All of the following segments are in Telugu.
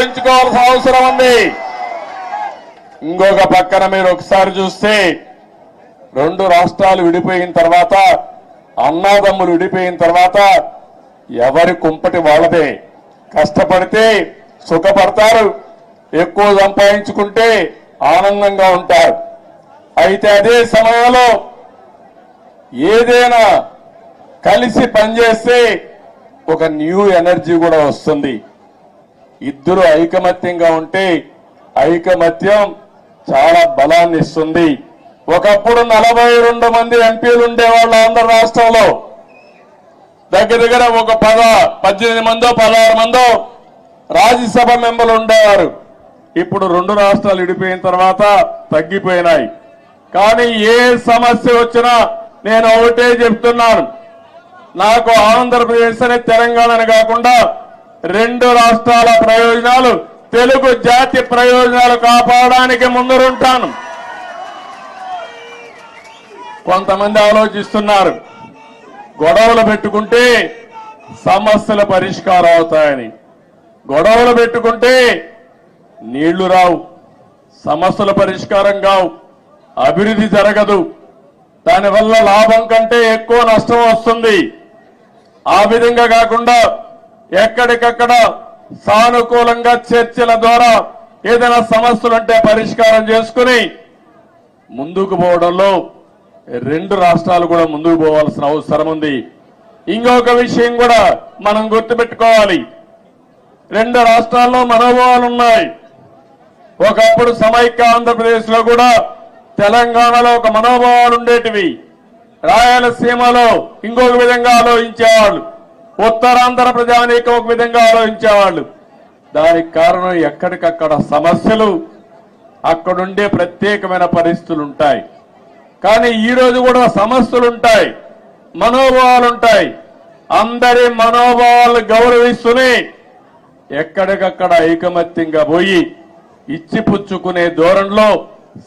ఎంచుకోవాల్సిన అవసరం ఉంది. ఇంకొక పక్కన మీరు ఒకసారి చూస్తే రెండు రాష్ట్రాలు విడిపోయిన తర్వాత అన్నాదమ్ములు విడిపోయిన తర్వాత ఎవరి కుంపటి వాళ్ళదే. కష్టపడితే సుఖపడతారు ఎక్కువ సంపాదించుకుంటే ఆనందంగా ఉంటారు. అయితే అదే సమయంలో ఏదైనా కలిసి పనిచేస్తే ఒక న్యూ ఎనర్జీ కూడా వస్తుంది. ఇద్దరు ఐకమత్యంగా ఉంటే ఐకమత్యం చాలా బలాన్ని ఇస్తుంది. ఒకప్పుడు నలభై రెండు మంది ఎంపీలు ఉండేవాళ్ళు ఆంధ్ర రాష్ట్రంలో. దగ్గర దగ్గర ఒక పద పద్దెనిమిది మందో పదహారు మందో రాజ్యసభ మెంబర్లు ఉండేవారు. ఇప్పుడు రెండు రాష్ట్రాలు విడిపోయిన తర్వాత తగ్గిపోయినాయి. కానీ ఏ సమస్య వచ్చినా నేను ఒకటే చెప్తున్నాను. నాకు ఆంధ్రప్రదేశ్ అనే తెలంగాణ కాకుండా రెండు రాష్ట్రాల ప్రయోజనాలు తెలుగు జాతి ప్రయోజనాలు కాపాడడానికి ముందరుంటాను. కొంతమంది ఆలోచిస్తున్నారు గొడవలు పెట్టుకుంటే సమస్యల పరిష్కారం అవుతాయని. గొడవలు పెట్టుకుంటే నీళ్ళు రావు సమస్యల పరిష్కారం కావు అభివృద్ధి జరగదు. దానివల్ల లాభం కంటే ఎక్కువ నష్టం వస్తుంది. ఆ విధంగా కాకుండా ఎక్కడికక్కడ సానుకూలంగా చర్చల ద్వారా ఏదైనా సమస్యలుంటే పరిష్కారం చేసుకుని ముందుకు పోవడంలో రెండు రాష్ట్రాలు కూడా ముందుకు పోవాల్సిన అవసరం ఉంది. ఇంకొక విషయం కూడా మనం గుర్తుపెట్టుకోవాలి. రెండు రాష్ట్రాల్లో మనోభావాలు ఉన్నాయి. ఒకప్పుడు సమైక్య ఆంధ్రప్రదేశ్లో కూడా తెలంగాణలో ఒక మనోభావాలు ఉండేటివి. రాయలసీమలో ఇంకొక విధంగా ఆలోచించేవాళ్ళు. ఉత్తరాంధ్ర ప్రజానీకం ఒక విధంగా ఆలోచించేవాళ్ళు. దానికి కారణం ఎక్కడికక్కడ సమస్యలు అక్కడుండే ప్రత్యేకమైన పరిస్థితులు ఉంటాయి కానీ ఈరోజు కూడా సమస్యలు ఉంటాయి మనోభావాలు ఉంటాయి అందరి మనోభావాలు గౌరవిస్తూనే ఎక్కడికక్కడ ఐకమత్యంగా పోయి ఇచ్చిపుచ్చుకునే ధోరణిలో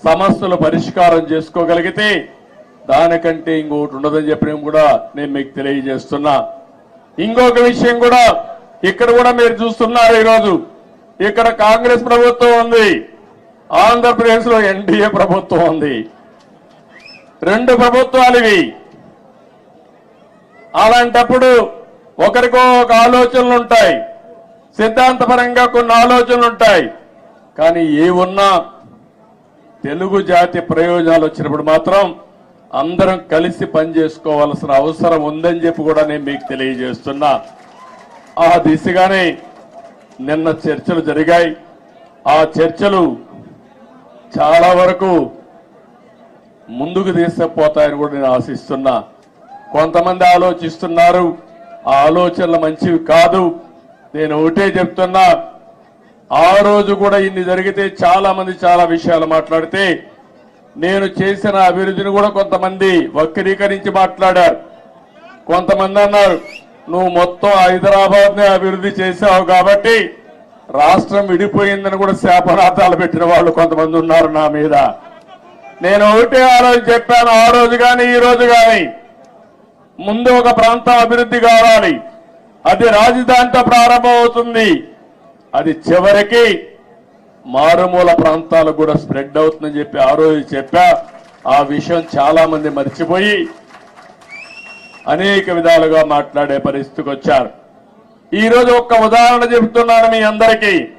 సమస్యలు పరిష్కారం చేసుకోగలిగితే దానికంటే ఇంకొకటి ఉండదని చెప్పడం కూడా నేను మీకు తెలియజేస్తున్నా. ఇంకొక విషయం కూడా ఇక్కడ కూడా మీరు చూస్తున్నారు ఈరోజు. ఇక్కడ కాంగ్రెస్ ప్రభుత్వం ఉంది. ఆంధ్రప్రదేశ్లో ఎన్డీఏ ప్రభుత్వం ఉంది. రెండు ప్రభుత్వాలు ఇవి. అలాంటప్పుడు ఒకరికో ఒక ఆలోచనలు ఉంటాయి. సిద్ధాంతపరంగా కొన్ని ఆలోచనలు ఉంటాయి. కానీ ఏ ఉన్నా తెలుగు జాతి ప్రయోజనాలు వచ్చినప్పుడు మాత్రం అందరం కలిసి పనిచేసుకోవాల్సిన అవసరం ఉందని చెప్పి కూడా నేను మీకు తెలియజేస్తున్నా. ఆ దిశగానే నిన్న చర్చలు జరిగాయి. ఆ చర్చలు చాలా వరకు ముందుకు తీసుకుపోతాయని కూడా నేను ఆశిస్తున్నా. కొంతమంది ఆలోచిస్తున్నారు. ఆ ఆలోచనలు మంచివి కాదు. నేను ఒకటే చెప్తున్నా. ఆ రోజు కూడా ఇన్ని జరిగితే చాలా మంది చాలా విషయాలు మాట్లాడితే నేను చేసిన అభివృద్ధిని కూడా కొంతమంది వక్రీకరించి మాట్లాడారు. కొంతమంది అన్నారు నువ్వు మొత్తం హైదరాబాద్ని అభివృద్ధి చేశావు కాబట్టి రాష్ట్రం విడిపోయిందని కూడా శాపనాథాలు పెట్టిన వాళ్ళు కొంతమంది ఉన్నారు నా మీద. నేను ఒకటే ఆ రోజు చెప్పాను ఆ రోజు కానీ ఈ రోజు కానీ ముందు ఒక ప్రాంతం అభివృద్ధి కావాలి. అది రాజధానితో ప్రారంభమవుతుంది. అది చివరికి మారుమూల ప్రాంతాలకు కూడా స్ప్రెడ్ అవుతుందని చెప్పి ఆ రోజు చెప్పా. ఆ విషయం చాలా మంది మర్చిపోయి అనేక విధాలుగా మాట్లాడే పరిస్థితికి వచ్చారు. ఈరోజు ఒక్క ఉదాహరణ చెబుతున్నాను మీ అందరికీ.